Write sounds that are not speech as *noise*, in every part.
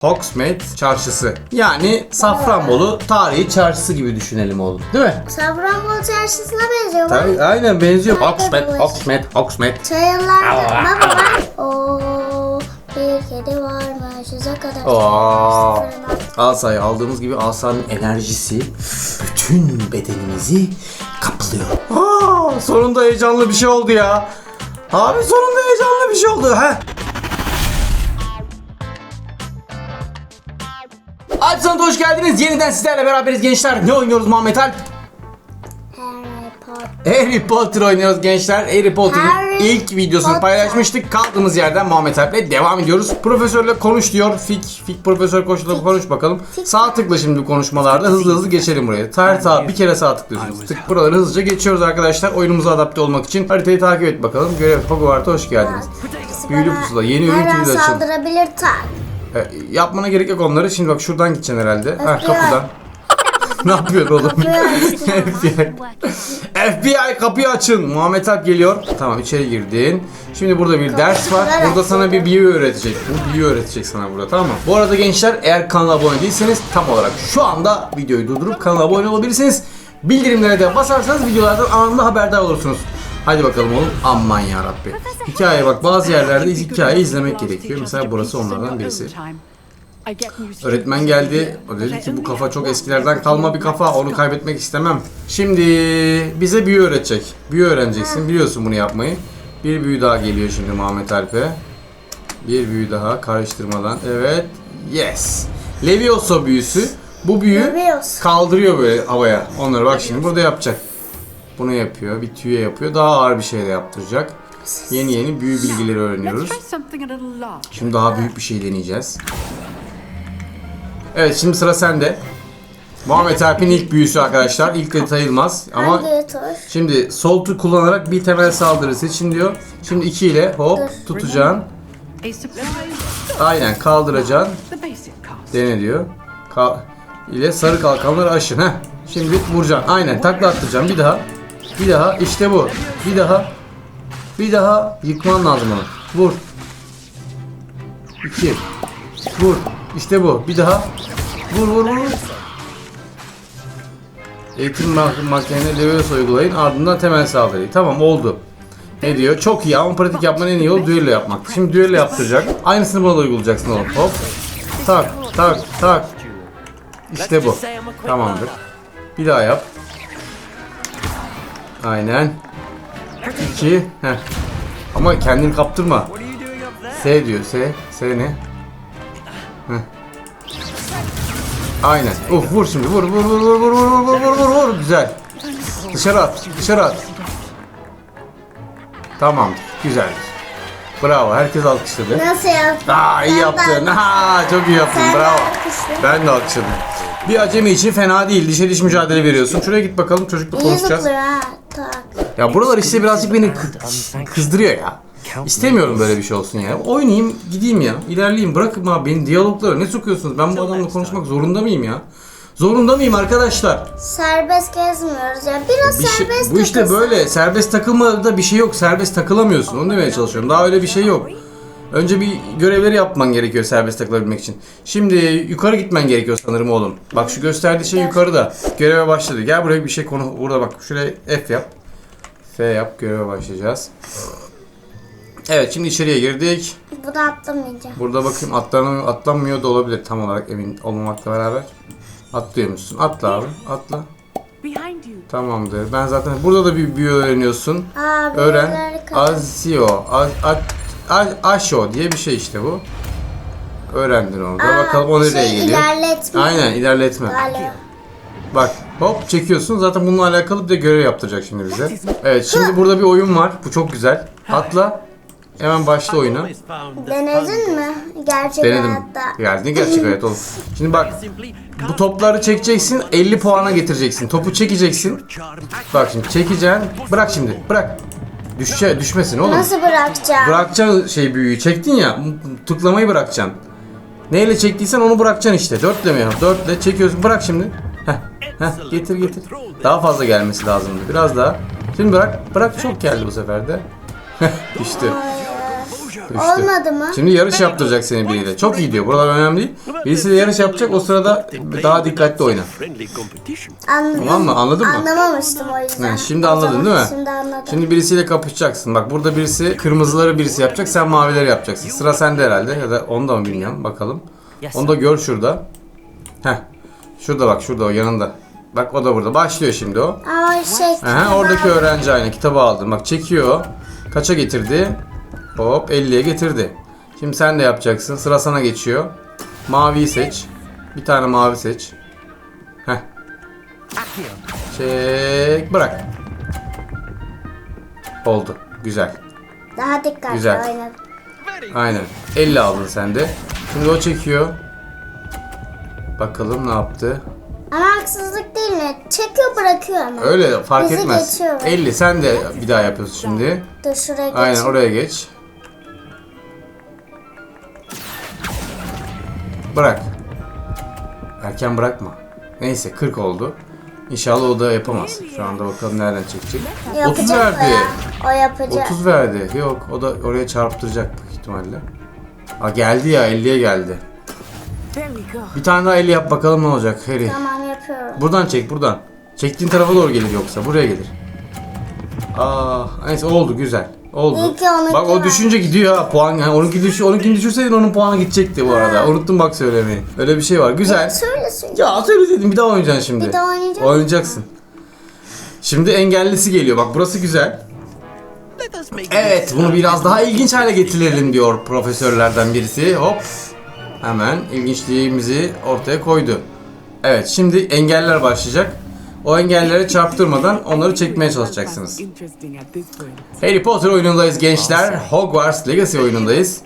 Hogsmeade Çarşısı. Yani Safranbolu tarihi çarşısı gibi düşünelim oğlum. Değil mi? Safranbolu çarşısına benziyor. bak. Tabii, aynen benziyor. Hogsmeade? Hogsmeade, Hogsmeade. Çayırlar. Baba bak. Oo, bir kedi varmış. Yüze kadar. Aa, Sıfırına. asayı aldığımız gibi asanın enerjisi bütün bedenimizi kaplıyor. Aa, sonunda heyecanlı bir şey oldu ya. Abi sonunda heyecanlı bir şey oldu. ha. Açsanız hoş geldiniz. Yeniden sizlerle beraberiz gençler. Ne oynuyoruz Muhammed Alp? Harry Potter. Harry Potter oynuyoruz gençler. Harry Potter'ın Harry ilk videosunu Potter. paylaşmıştık. Kaldığımız yerden Muhammed Alp'le devam ediyoruz. Profesörle konuş diyor. Fik, Fik profesör koşula konuş bakalım. Fik. Sağ tıkla şimdi konuşmalarda hızlı hızlı geçelim buraya. Tarih sağ bir kere sağ tıklıyorsunuz. Tık buraları hızlıca geçiyoruz arkadaşlar. Oyunumuza adapte olmak için haritayı takip et bakalım. Görev Hogwarts'a hoş geldiniz. Büyülü pusula. Yeni ürün kilidi açın. saldırabilir tak. E, yapmana gerek yok onları. Şimdi bak şuradan gideceksin herhalde. Ha kapıdan. *laughs* ne yapıyorsun oğlum? *laughs* FBI. FBI kapıyı açın. Muhammed Alp geliyor. Tamam içeri girdin. Şimdi burada bir ders var. Burada sana bir büyü öğretecek. Bu büyü öğretecek sana burada tamam mı? Bu arada gençler eğer kanala abone değilseniz tam olarak şu anda videoyu durdurup kanala abone olabilirsiniz. Bildirimlere de basarsanız videolardan anında haberdar olursunuz. Hadi bakalım oğlum. Aman ya Rabbi. Hikaye bak bazı yerlerde hikaye izlemek gerekiyor. Mesela burası onlardan birisi. Öğretmen geldi. O dedi ki bu kafa çok eskilerden kalma bir kafa. Onu kaybetmek istemem. Şimdi bize büyü öğretecek. Büyü öğreneceksin. Biliyorsun bunu yapmayı. Bir büyü daha geliyor şimdi Muhammed Alp'e. Bir büyü daha karıştırmadan. Evet. Yes. Levioso büyüsü. Bu büyü kaldırıyor böyle havaya. Onları bak şimdi burada yapacak. Bunu yapıyor. Bir tüye yapıyor. Daha ağır bir şey de yaptıracak. Yeni yeni büyü bilgileri öğreniyoruz. Şimdi daha büyük bir şey deneyeceğiz. Evet şimdi sıra sende. Muhammed Alp'in ilk büyüsü arkadaşlar. İlk de sayılmaz ama şimdi sol tu kullanarak bir temel saldırı seçin diyor. Şimdi 2 ile hop tutacaksın. Aynen kaldıracaksın. Dene diyor. Kal ile sarı kalkanları aşın. Heh. Şimdi vuracaksın. Aynen takla attıracaksın. Bir daha. Bir daha. İşte bu. Bir daha. Bir daha. Yıkman lazım onu. Vur. İki. Vur. İşte bu. Bir daha. Vur vur vur. Eğitim makinelerine Leviosa uygulayın. Ardından temel saldırıyı. Tamam oldu. Ne diyor? Çok iyi ama pratik yapmanın en iyi yolu düello yapmak. Şimdi düello yaptıracak. Aynısını buna da uygulayacaksın oğlum. Hop. Tak tak tak. İşte bu. Tamamdır. Bir daha yap. Aynen. İki. Heh. Ama kendini kaptırma. S diyor. S. S ne? Heh. Aynen. Uf vur şimdi. Vur vur vur vur vur vur vur vur vur vur. Güzel. Dışarı at. Dışarı at. Tamamdır. Güzeldir. Bravo. Herkes alkışladı. Nasıl yaptın? Aa iyi yaptın. Ha çok iyi yaptın. Bravo. Ben de alkışladım. Bir acemi için fena değil. Dişe diş mücadele veriyorsun. Şuraya git bakalım çocukla konuşacağız. Ya buralar işte birazcık beni kı- kızdırıyor ya. İstemiyorum böyle bir şey olsun ya. Oynayayım, gideyim ya. İlerleyeyim. Bırakın abi beni diyaloglara ne sokuyorsunuz? Ben bu adamla konuşmak zorunda mıyım ya? Zorunda mıyım arkadaşlar? Serbest gezmiyoruz ya. Biraz Bir şey- serbest bu işte takılsın. böyle. Serbest takılmada bir şey yok. Serbest takılamıyorsun. Onu demeye çalışıyorum. Daha öyle bir şey yok. Önce bir görevleri yapman gerekiyor serbest takılabilmek için. Şimdi yukarı gitmen gerekiyor sanırım oğlum. Bak şu gösterdiği şey yukarıda. Göreve başladı. Gel buraya bir şey konu. Burada bak şuraya F yap. F yap. Göreve başlayacağız. Evet şimdi içeriye girdik. Bu da atlamayacağım. Burada bakayım atlanamıyor, atlanmıyor da olabilir tam olarak emin olmamakla beraber. Atlıyormuşsun. Atla abi. Atla. Tamamdır. Ben zaten burada da bir büyü öğreniyorsun. Aa, Öğren. Azio. Az, a- a- Aşo diye bir şey işte bu. Öğrendin onu da. Aa, Bakalım o nereye şey, geliyor. ilerletme. Aynen ilerletme. Galiba. Bak hop çekiyorsun. Zaten bununla alakalı bir de görev yaptıracak şimdi bize. Evet şimdi burada bir oyun var. Bu çok güzel. Atla. Hemen başla oyuna. Denedin mi? Gerçek Denedim. hayatta. Geldi gerçek hayat oğlum. Şimdi bak bu topları çekeceksin 50 puana getireceksin. Topu çekeceksin. Bak şimdi çekeceksin. Bırak şimdi bırak. Düşe, düşmesin oğlum. Nasıl bırakacağım? Bırakacaksın şey büyüyü çektin ya tıklamayı bırakacaksın. Neyle çektiysen onu bırakacaksın işte. Dörtle mi? Dörtle çekiyorsun. Bırak şimdi. Heh. Heh. Getir getir. Daha fazla gelmesi lazımdı. Biraz daha. Şimdi bırak. Bırak çok geldi bu sefer de. Düştü. Üçte. Olmadı mı? Şimdi yarış yaptıracak seni biriyle. Çok iyi diyor. Buralar önemli değil. Birisiyle yarış yapacak. O sırada daha dikkatli oyna. Anladım. Tamam mı? Anladın mı? Anlamamıştım o yüzden. Ha, şimdi anladın değil mi? Şimdi anladım. Şimdi birisiyle kapışacaksın. Bak burada birisi kırmızıları birisi yapacak. Sen mavileri yapacaksın. Sıra sende herhalde. Ya da onu da mı bilmiyorum. Bakalım. Onu da gör şurada. Heh. Şurada bak şurada o yanında. Bak o da burada. Başlıyor şimdi o. Ama şey... Aha, oradaki öğrenci aynı kitabı aldım. Bak çekiyor. Kaça getirdi? Hop 50'ye getirdi. Şimdi sen de yapacaksın. Sıra sana geçiyor. Maviyi seç. Bir tane mavi seç. Heh. Çek. Bırak. Oldu. Güzel. Daha dikkatli Güzel. Aynen. 50 aldın sen de. Şimdi o çekiyor. Bakalım ne yaptı. Ama haksızlık değil mi? Çekiyor bırakıyor ama. Öyle fark Bizi etmez. geçiyor. 50 sen de bir daha yapıyorsun şimdi. Dur şuraya geçeyim. Aynen oraya geç. Bırak. Erken bırakma. Neyse 40 oldu. İnşallah o da yapamaz. Şu anda bakalım nereden çekecek. 30 Yapacak o verdi. ya. O yapacak. 30 verdi. Yok o da oraya çarptıracak büyük ihtimalle. Aa geldi ya 50'ye geldi. Bir tane daha 50 yap bakalım ne olacak Harry. Tamam yapıyorum. Buradan çek buradan. Çektiğin tarafa doğru gelir yoksa buraya gelir. Aa neyse oldu güzel. Oldu. İyi ki onunki bak o var. düşünce gidiyor ha puan. Yani onunki düş onunkini düşürseydin onun puanı gidecekti bu arada. Unuttum bak söylemeyi. Öyle bir şey var. Güzel. Söyle söyle. Ya söyleseydin bir daha oynayacaksın şimdi. Bir daha oynayacağım. Oynayacaksın. Şimdi engellisi geliyor. Bak burası güzel. Evet bunu biraz daha ilginç hale getirelim diyor profesörlerden birisi. Hop. Hemen ilginçliğimizi ortaya koydu. Evet şimdi engeller başlayacak. O engellere çarptırmadan onları çekmeye çalışacaksınız. Harry Potter oyunundayız gençler. Hogwarts Legacy oyunundayız.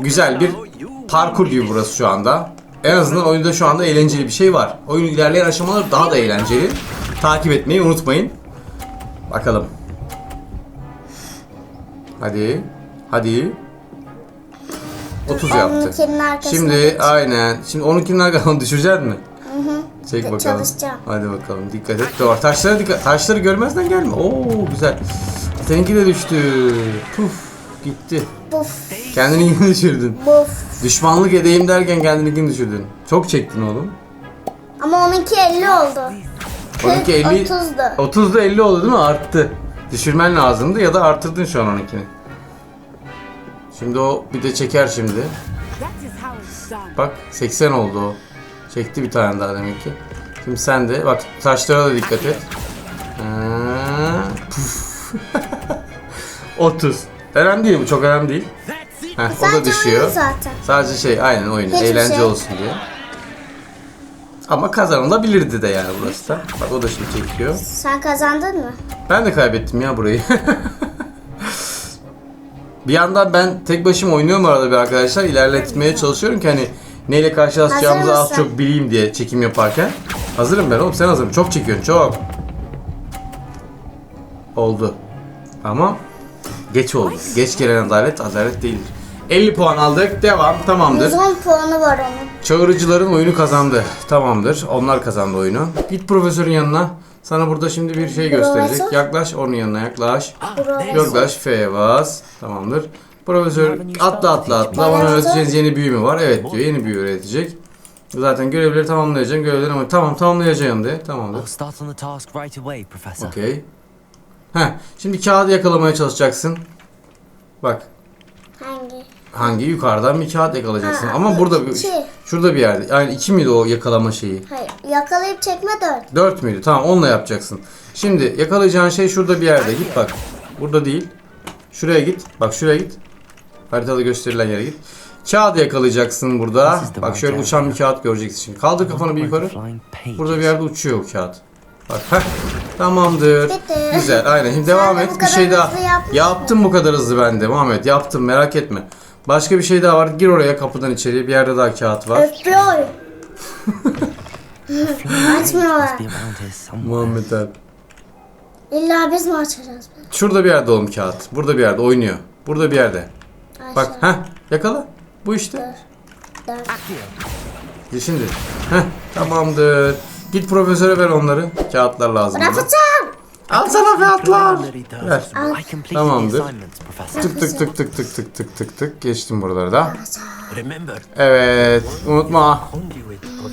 Güzel bir parkur gibi burası şu anda. En azından oyunda şu anda eğlenceli bir şey var. Oyun ilerleyen aşamaları daha da eğlenceli. Takip etmeyi unutmayın. Bakalım. Hadi. Hadi. 30 yaptı. Şimdi aynen. Şimdi onunkinin arkasını *laughs* düşürecek mi? Çek bakalım. Çalışacağım. Hadi bakalım. Dikkat et. Doğru. Taşlara dikkat. Taşları görmezden gelme. Oo güzel. Seninki de düştü. Puf. Gitti. Buf Kendini yine düşürdün. buf. Düşmanlık edeyim derken kendini yine düşürdün. Çok çektin oğlum. Ama onunki 50 oldu. Onunki 50 30'du. 30'da 50 oldu değil mi? Arttı. Düşürmen lazımdı ya da arttırdın şu an onunkini. Şimdi o bir de çeker şimdi. Bak 80 oldu o. Çekti bir tane daha demek ki. Şimdi sen de bak taşlara da dikkat et. Puf. *laughs* 30. Önemli değil bu çok önemli değil. Heh, o da düşüyor. zaten. Sadece şey aynen oyun Hiçbir eğlence şey. olsun diye. Ama kazanılabilirdi de yani burası da. Bak o da şimdi çekiyor. Sen kazandın mı? Ben de kaybettim ya burayı. *laughs* bir yandan ben tek başıma oynuyorum arada bir arkadaşlar. İlerletmeye çalışıyorum ki hani neyle karşılaşacağımızı Hazır az mısın? çok bileyim diye çekim yaparken. Hazırım ben oğlum sen hazır mısın? Çok çekiyorsun çok. Oldu. Ama geç oldu. Geç gelen adalet adalet değildir. 50 puan aldık. Devam. Tamamdır. 110 puanı var onun. Çağırıcıların oyunu kazandı. Tamamdır. Onlar kazandı oyunu. Git profesörün yanına. Sana burada şimdi bir şey gösterecek. Profesör? Yaklaş onun yanına yaklaş. Yaklaş F'ye bas. Tamamdır. Profesör atla atla atla. Bana öğreteceğiniz yeni büyü mü var? Evet diyor. Yeni büyü öğretecek. Zaten görevleri tamamlayacağım. Görevleri ama tamam tamamlayacağım de. Tamamdır. start on the task right away, Professor. Okey. Heh. Şimdi kağıdı yakalamaya çalışacaksın. Bak. Hangi? Hangi yukarıdan bir kağıt yakalayacaksın. Ha, Ama burada bir, şurada bir yerde. Yani iki miydi o yakalama şeyi? Hayır. Yakalayıp çekme 4. 4 müydü? Tamam onunla yapacaksın. Şimdi yakalayacağın şey şurada bir yerde. Git bak. Burada değil. Şuraya git. Bak şuraya git. Haritada gösterilen yere git. Kağıdı yakalayacaksın burada. Bak şöyle uçan bir kağıt göreceksin şimdi. Kaldır kafanı bir yukarı. Burada bir yerde uçuyor o kağıt. Bak heh. Tamamdır. Güzel aynen. Şimdi devam de et. Bir şey daha. Yaptım bu kadar hızlı ben de. Muhammed yaptım merak etme. Başka bir şey daha var. Gir oraya kapıdan içeri. Bir yerde daha kağıt var. Öpüyor. *laughs* Açmıyorlar. Muhammed abi. İlla biz mi açacağız? Şurada bir yerde oğlum kağıt. Burada bir yerde oynuyor. Burada bir yerde. Bak ha yakala. Bu işte. Dört. E Şimdi. Heh tamamdır. Git profesöre ver onları. Kağıtlar lazım. Bırakacağım. Al sana fiyatlar. Ver. Completed Tamamdır. Tık tık tık tık tık tık tık tık tık. Geçtim buraları da. Evet. Unutma.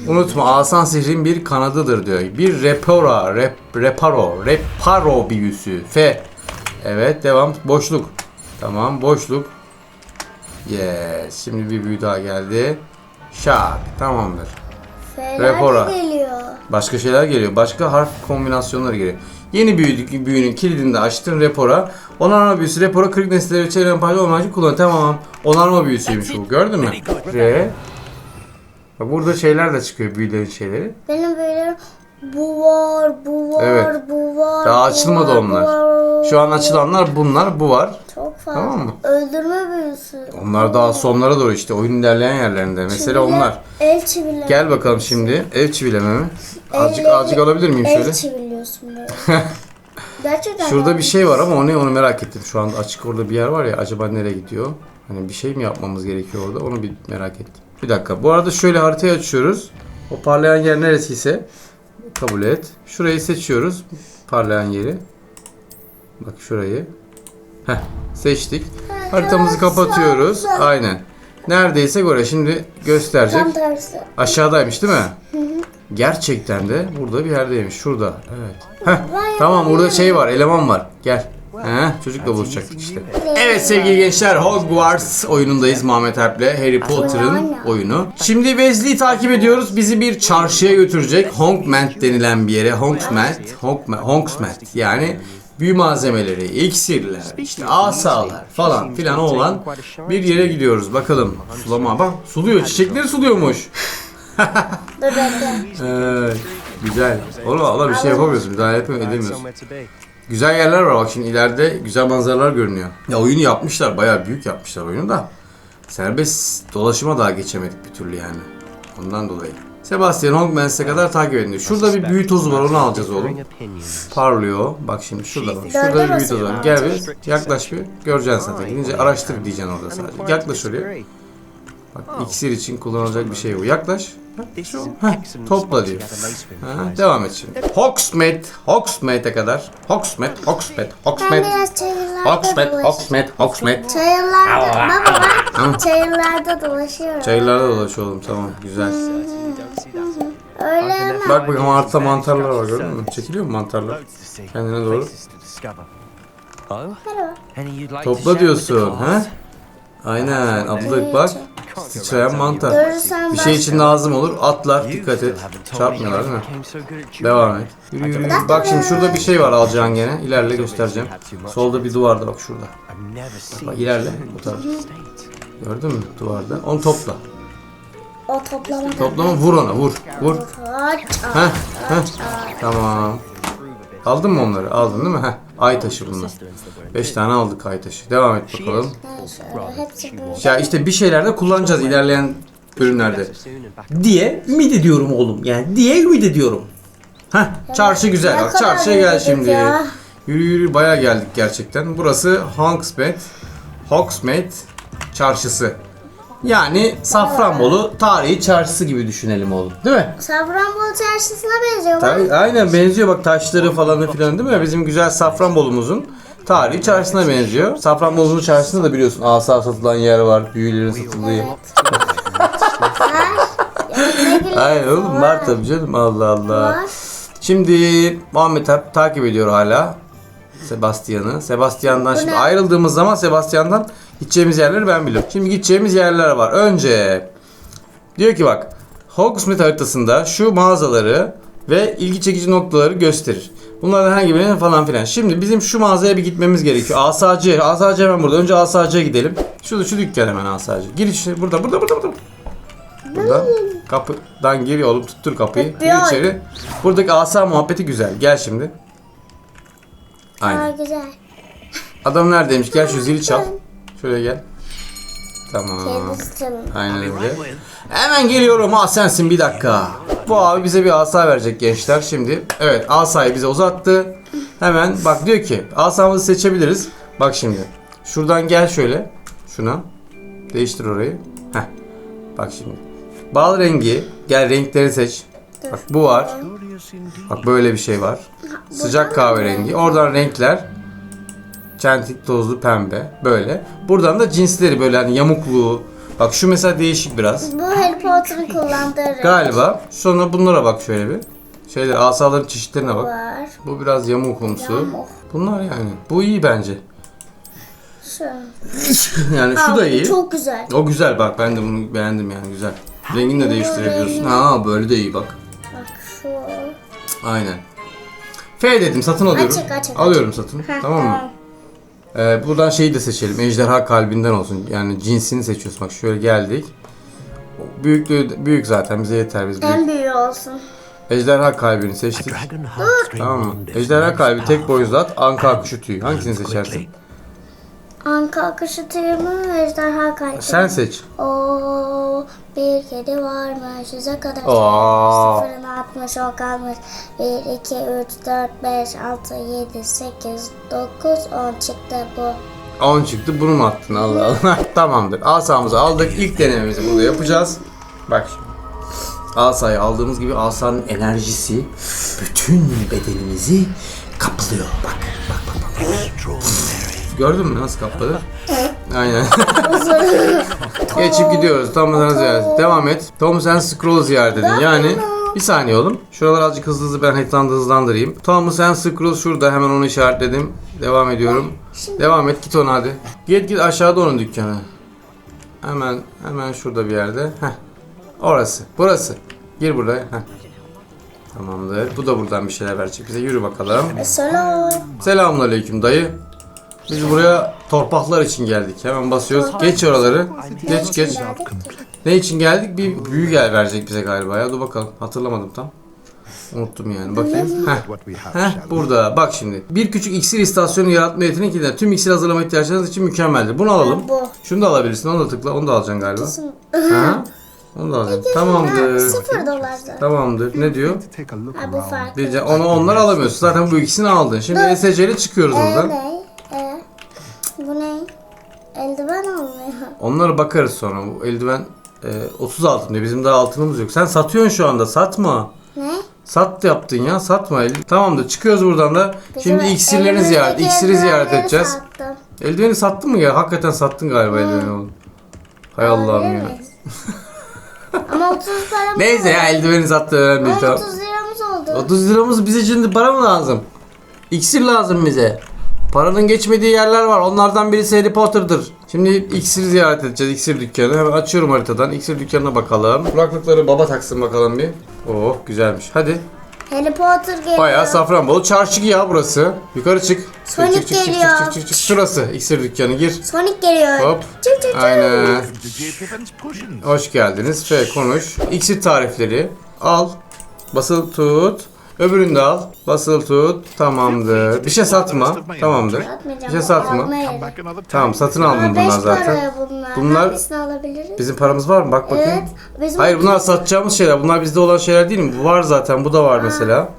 Unutma asan sihrin bir kanadıdır diyor. Bir repora, rep, reparo, reparo büyüsü. F. Evet devam. Boşluk. Tamam boşluk. Yes. Şimdi bir büyü daha geldi. Şak. Tamamdır. Repora. geliyor. Başka şeyler geliyor. Başka harf kombinasyonları geliyor. Yeni büyü, büyünün kilidini de açtın repora. Onarma büyüsü repora kırık nesneleri içeren payda olmak için kullan. Tamam. Onarma büyüsüymüş bu. Gördün mü? R. Bak burada şeyler de çıkıyor büyülerin şeyleri. Benim böyle bu var, bu var, Evet. bu var. Daha bu açılmadı var, onlar. bu var. Şu an açılanlar bunlar, bu var. Çok fazla. Tamam mı? Öldürme büyüsü. Onlar daha sonlara doğru işte oyun ilerleyen yerlerinde. Mesela Çiviler, onlar. El çiviler. Gel bakalım şimdi. Ev çivileme mi? Azıcık Elleri- azıcık alabilir miyim El şöyle? çiviliyorsun böyle. *laughs* Gerçekten. Şurada bir şey var ama o ne onu merak ettim. Şu anda açık orada bir yer var ya acaba nereye gidiyor? Hani bir şey mi yapmamız gerekiyor orada? Onu bir merak ettim. Bir dakika. Bu arada şöyle haritayı açıyoruz. O parlayan yer neresiyse kabul et. Şurayı seçiyoruz. Parlayan yeri. Bak şurayı. Heh, seçtik. Haritamızı kapatıyoruz. Aynen. Neredeyse oraya şimdi gösterecek. Aşağıdaymış değil mi? Gerçekten de burada bir yerdeymiş. Şurada. Evet. Heh, tamam burada şey var. Eleman var. Gel. Heh, çocukla buluşacaktık işte. Evet sevgili gençler Hogwarts oyunundayız Muhammed Alp'le Harry Potter'ın oyunu. Şimdi Weasley'i takip ediyoruz. Bizi bir çarşıya götürecek. Hogsmeade denilen bir yere. Hogsmeade. Hogsmeade. Hogsmeade. Yani büyü malzemeleri, iksirler, işte asalar falan filan olan bir yere gidiyoruz. Bakalım. Sulama bak suluyor. Çiçekleri suluyormuş. *laughs* Evet, güzel. Oğlum Allah bir şey yapamıyorsun. Müdahale edemiyorsun. Güzel yerler var bak şimdi ileride güzel manzaralar görünüyor. Ya oyunu yapmışlar bayağı büyük yapmışlar oyunu da. Serbest dolaşıma daha geçemedik bir türlü yani. Ondan dolayı. Sebastian Hogman's'e kadar takip edin. Şurada bir büyü tozu var onu alacağız oğlum. Parlıyor. Bak şimdi şurada bak. Şurada bir büyü tozu var. Gel bir yaklaş bir. Göreceksin zaten. Gidince araştır diyeceksin orada sadece. Yaklaş oraya. Bak iksir için kullanılacak bir şey bu. Yaklaş. Şu. Topla diyor. Devam et şimdi. Hogsmet, Hogsmet'e e kadar. Hogsmet, Hogsmet, Hogsmet. Hogsmet, Hogsmet, Hogsmet. Çayırlarda, baba bak. Çayırlarda dolaşıyorum. Çayırlarda dolaşıyorum tamam güzel. Hmm. Öyle hemen. Bak bakayım altta mantarlar var gördün mü? Çekiliyor mu mantarlar? Kendine doğru. Topla diyorsun ha? Aynen ablalık bak. Sıçrayan mantar. Bir şey için lazım olur. Atlar dikkat et. Çarpmıyorlar değil mi? Devam et. Yürü yürü yürü. Bak şimdi şurada bir şey var alacağın gene. İlerle göstereceğim. Solda bir duvarda bak şurada. Seen Bak ilerle bu tarafa. Gördün mü duvarda? Onu topla. O toplama. Toplama vur ona vur. Vur. Heh, heh. Tamam. Aldın mı onları? Aldın değil mi? Heh. Ay taşı bunlar. 5 tane aldık ay taşı. Devam et bakalım. Ya işte bir şeylerde kullanacağız ilerleyen bölümlerde. Diye ümit ediyorum oğlum. Yani diye ümit ediyorum. Heh, çarşı güzel. Bak çarşıya gel şimdi. Yürü yürü bayağı geldik gerçekten. Burası Hogsmeade. Hogsmeade çarşısı. Yani Safranbolu tarihi çarşısı gibi düşünelim oğlum. Değil mi? Safranbolu çarşısına benziyor. bak. Tabii, aynen benziyor bak taşları falan filan değil mi? Bizim güzel Safranbolu'muzun tarihi çarşısına benziyor. Safranbolu'nun çarşısında da biliyorsun asa satılan yer var, büyülerin satıldığı gülüyorsun? *laughs* Aynen oğlum var tabii canım Allah Allah. Var. Şimdi Muhammed Alp takip ediyor hala Sebastian'ı. Sebastian'dan şimdi ayrıldığımız zaman Sebastian'dan gideceğimiz yerleri ben biliyorum. Şimdi gideceğimiz yerler var. Önce diyor ki bak Hogsmeade haritasında şu mağazaları ve ilgi çekici noktaları gösterir. Bunlardan herhangi birine falan filan. Şimdi bizim şu mağazaya bir gitmemiz gerekiyor. Asacı. Asacı hemen burada. Önce Asacı'ya gidelim. Şurada şu dükkan hemen Asacı. Gir işte. Burada burada burada burada. Burada. Kapıdan gir oğlum tuttur kapıyı. Gir içeri. Buradaki asa muhabbeti güzel. Gel şimdi. Aa, Aynen. güzel. Adam neredeymiş? Gel şu zili çal. Şöyle gel. Tamam. Aynen öyle. Hemen geliyorum. Ha sensin bir dakika. Bu abi bize bir asa verecek gençler şimdi. Evet asayı bize uzattı. Hemen bak diyor ki asamızı seçebiliriz. Bak şimdi. Şuradan gel şöyle. Şuna. Değiştir orayı. Heh. Bak şimdi. Bal rengi. Gel renkleri seç. Bak bu var. Bak böyle bir şey var. Sıcak kahverengi. Oradan renkler. Çentik tozlu pembe. Böyle. Buradan da cinsleri böyle hani yamukluğu. Bak şu mesela değişik biraz. Bu Harry Potter'ın kullandığı renk Galiba. Sonra bunlara bak şöyle bir. Şeyler asaların çeşitlerine bak. var. Bu biraz yamukumsu. Yamuk. Bunlar yani. Bu iyi bence. Şu. *laughs* Yani şu Aa, da bu iyi. Çok güzel. O güzel bak ben de bunu beğendim yani güzel. Rengini de değiştirebiliyorsun. Ha böyle de iyi bak. Bak şu. Aynen. F dedim satın alıyorum. Açık, açık, Alıyorum satın. Heh, tamam mı? Ee, buradan şeyi de seçelim. Ejderha kalbinden olsun. Yani cinsini seçiyorsun. Bak şöyle geldik. Büyüklüğü büyük zaten bize yeter biz büyük. En büyüğü olsun. Ejderha kalbini seçtik. Tamam mı? Ejderha kalbi tek boyuzlu at. Anka kuşu tüyü. Hangisini seçersin? Anka akışı mü? Ejderha kalbi. Sen seç. Oo, bir kedi varmış. Yüze kadar Aa. sıfırını atmış o kalmış. 1, 2, 3, 4, 5, 6, 7, 8, 9, 10 çıktı bu. 10 çıktı bunu mu attın Allah Allah. *laughs* Tamamdır. Asamızı aldık. İlk denememizi burada yapacağız. Bak şimdi. Asayı aldığımız gibi asanın enerjisi bütün bedenimizi kaplıyor. Bak bak bak. bak. Gördün mü nasıl kapladı? Aynen. *laughs* Geçip gidiyoruz. Tom sen ziyaret. Devam et. Tom sen scroll ziyaret edin. Yani bir saniye oğlum. Şuralar azıcık hızlı hızlı ben ekranda hızlandırayım. Tom sen scroll şurada hemen onu işaretledim. Devam ediyorum. Devam et git ona hadi. Git git aşağıda onun dükkanı. Hemen hemen şurada bir yerde. Heh. Orası. Burası. Gir buraya. Heh. Tamamdır. Bu da buradan bir şeyler verecek bize. Yürü bakalım. Selam. Selamünaleyküm dayı. Biz buraya torpaklar için geldik. Hemen basıyoruz. Geç oraları. Geç geç. Ne için geldik? Bir büyü gel verecek bize galiba ya. Dur bakalım. Hatırlamadım tam. Unuttum yani. Bakayım. Heh. Heh burada. Bak şimdi. Bir küçük iksir istasyonu yaratma yeteneğiyle tüm iksir hazırlama ihtiyaçlarınız için mükemmeldir. Bunu alalım. Bu. Şunu da alabilirsin. Onu da tıkla. Onu da alacaksın galiba. Ha? Onu da alacaksın. Tamamdır. Sıfır. Tamamdır. Ne diyor? Ha, bu farklı. Diyeceğim. Onu onlar alamıyorsun. Zaten bu ikisini aldın. Şimdi ESC ile çıkıyoruz buradan. ne? Eldiven olmuyor. Onlara bakarız sonra. Bu eldiven e, 30 altın diyor. Bizim daha altınımız yok. Sen satıyorsun şu anda. Satma. Ne? Sat yaptın ya. Satma. El- Tamamdır. Çıkıyoruz buradan da. Şimdi Bizim iksirlerini elimizdeki ziyaret, iksiri ziyaret eldivenleri edeceğiz. sattım. Eldiveni sattın mı ya? Hakikaten sattın galiba eldiveni oğlum. Hay Allah'ım ya. Ama 30 paramız Neyse ya eldiveni sattı önemli değil. Ama Tamam. 30 liramız oldu. 30 liramız bize şimdi para mı lazım? İksir lazım bize. Paranın geçmediği yerler var. Onlardan birisi Harry Potter'dır. Şimdi iksir ziyaret edeceğiz. İksir dükkanı. Hemen açıyorum haritadan. İksir dükkanına bakalım. Kulaklıkları baba taksın bakalım bir. Oh güzelmiş. Hadi. Harry Potter geliyor. Bayağı Safranbolu çarşı ya burası. Yukarı çık. Çık, Sonic çık, çık, çık, geliyor. çık, çık, çık. Şurası iksir dükkanı gir. Sonic geliyor. Hop. Çık çık çık. Aynen. Hoş geldiniz. Şöyle konuş. İksir tarifleri. Al. Basılı tut. Öbürünü de al. Basılı tut. Tamamdır. Bir şey satma. Tamamdır. Bir şey satma. Tamam satın aldım 5 bunlar zaten. paraya bunlar. Bunlar- Hangisini alabiliriz? Bizim paramız var mı? Bak bakayım. Evet. Bizim Hayır bunlar satacağımız şeyler. Bunlar bizde olan şeyler değil mi? Bu var zaten. Bu da var mesela.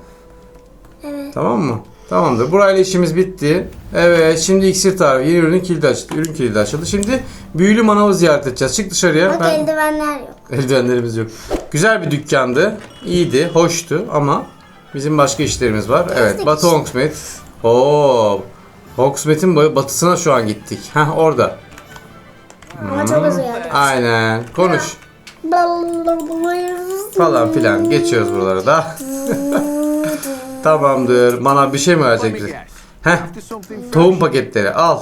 Evet. Tamam mı? Tamamdır. Burayla işimiz bitti. Evet şimdi iksir tarifi. Yeni ürünün kilidi açıldı. Ürün kilidi açıldı. Şimdi büyülü manavı ziyaret edeceğiz. Çık dışarıya. Bak Ben... eldivenler yok. Eldivenlerimiz yok. Güzel bir dükkandı. İyiydi, hoştu ama bizim başka işlerimiz var. Evet, Batı Hogsmeade. Oo. Hogsmeade'in ba- batısına şu an gittik. Heh orada. Ama çok hızlı geldi. Aynen. Konuş. Falan filan. Geçiyoruz buralara da. *laughs* Tamamdır. Bana bir şey mi verecek bize? Heh. Tohum paketleri al.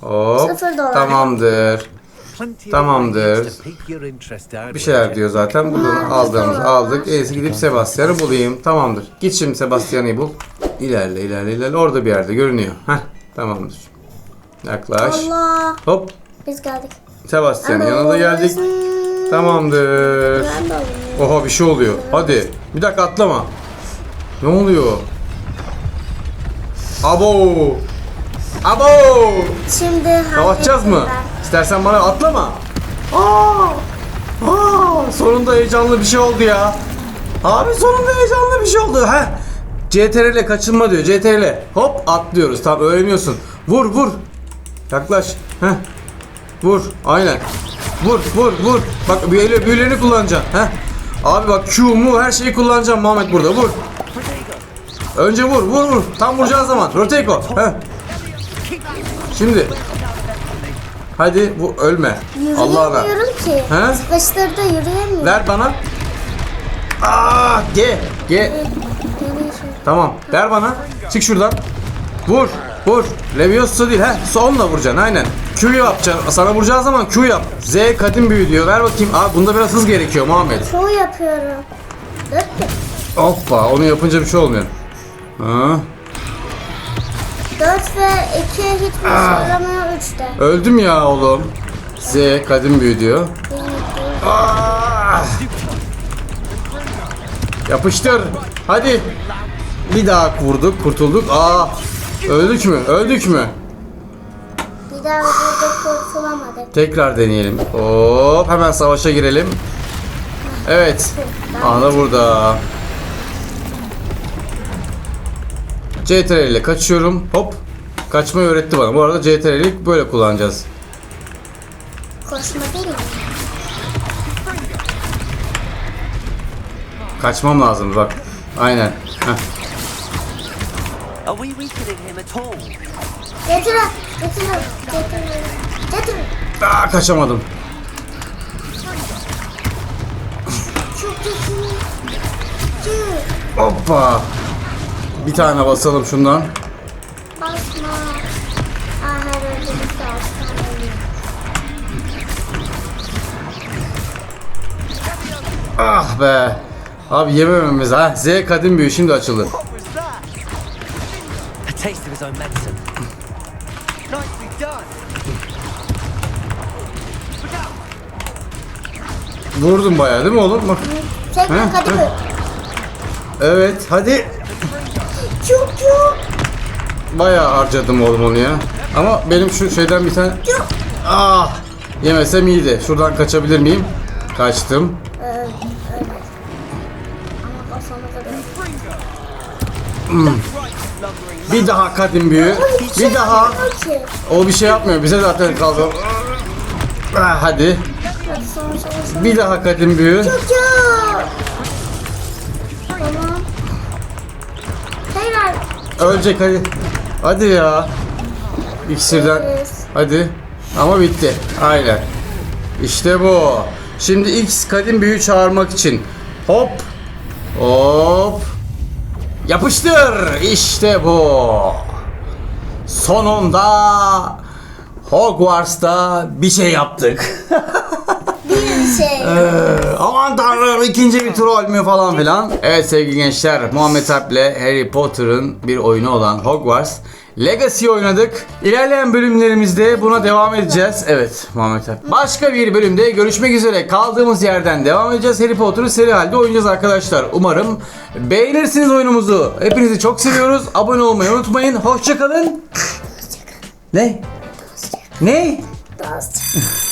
Hop. Sıfır dolar. Tamamdır. Tamamdır. Bir şeyler diyor zaten. Buradan aldığımız aldık. İyisi gidip Sebastian'ı bulayım. Tamamdır. Git şimdi Sebastian'ı bul. İlerle ilerle ilerle. Orada bir yerde görünüyor. Heh. Tamamdır. Yaklaş. Allah. Hop. Biz geldik. Sebastian'ın yanına da geldik. Tamamdır. Ben. Oha bir şey oluyor. Hadi. Bir dakika atlama. Ne oluyor? Abo. Abo. Şimdi Savaşacağız mı? hallettim İstersen bana atlama. Aa! Aa! Sonunda heyecanlı bir şey oldu ya. Abi sonunda heyecanlı bir şey oldu. Heh. CTRL kaçınma diyor. CTRL. Hop atlıyoruz. Tamam öğreniyorsun. Vur vur. Yaklaş. Heh. Vur. Aynen. Vur vur vur. Bak büyüleri, büyülerini kullanacaksın. Heh. Abi bak Q mu her şeyi kullanacağım Muhammed burada. Vur. Önce vur vur vur. Tam vuracağın zaman. Roteko. Heh. Şimdi. Hadi bu ölme. Allah'ına. Yürüyemiyorum ki. He? Sıkıştırdı yürüyemiyorum. Ver bana. Aa, G. G. Tamam. Ver bana. Çık şuradan. Vur. Vur. Leviosa değil. He. Sonla vuracaksın. Aynen. Q yapacaksın. Sana vuracağı zaman Q yap. Z kadim büyü diyor. Ver bakayım. Aa bunda biraz hız gerekiyor Muhammed. Çoğu yapıyorum. Hoppa. Onu yapınca bir şey olmuyor. Ha. Dört ve iki hiçbir şey yaramıyor üçte. Öldüm ya oğlum. Z kadim büyü diyor. Ah! Yapıştır. Hadi. Bir daha vurduk, kurtulduk. Aa! Öldük mü? Öldük mü? Bir daha burada kurtulamadık. Tekrar deneyelim. Hop, hemen savaşa girelim. Evet. Ana burada. CTRL ile kaçıyorum. Hop. Kaçmayı öğretti bana. Bu arada CTRL'i böyle kullanacağız. Koşma değil mi? Kaçmam lazım bak. Aynen. Heh. Are we weakening him at all? Getir ha, getir ha, getir ha, getir. Aa, kaçamadım. Çok iyi. Hoppa. Bir tane basalım şundan. Basma. Ölüyor. Ah be. Abi yemememiz ha. Z kadim büyü şimdi açıldı. Vurdum bayağı değil mi oğlum? Bak. Tekrar he. buyur. Evet hadi. Çok çok. Bayağı harcadım oğlum onu ya. Ama benim şu şeyden bir tane... Ah! Yemesem iyiydi. Şuradan kaçabilir miyim? Kaçtım. Ama kadar. Bir daha kadim büyü. Bir daha. O bir şey yapmıyor. Bize zaten kaldı. Ah, hadi. Bir daha kadim büyü. Çok çok. Ölecek hadi. Hadi ya. İksirden. Hadi. Ama bitti. Aynen. İşte bu. Şimdi X kadim büyü çağırmak için. Hop. Hop. Yapıştır. İşte bu. Sonunda Hogwarts'ta bir şey yaptık. *laughs* Şey. Ee, aman tanrım ikinci bir troll mü falan filan. Evet sevgili gençler Muhammed Alp'le Harry Potter'ın bir oyunu olan Hogwarts Legacy oynadık. İlerleyen bölümlerimizde buna devam edeceğiz. Evet Muhammed Alp. Başka bir bölümde görüşmek üzere. Kaldığımız yerden devam edeceğiz. Harry Potter'ı seri halde oynayacağız arkadaşlar. Umarım beğenirsiniz oyunumuzu. Hepinizi çok seviyoruz. Abone olmayı unutmayın. Hoşçakalın. Ne? Ne? Sıcak.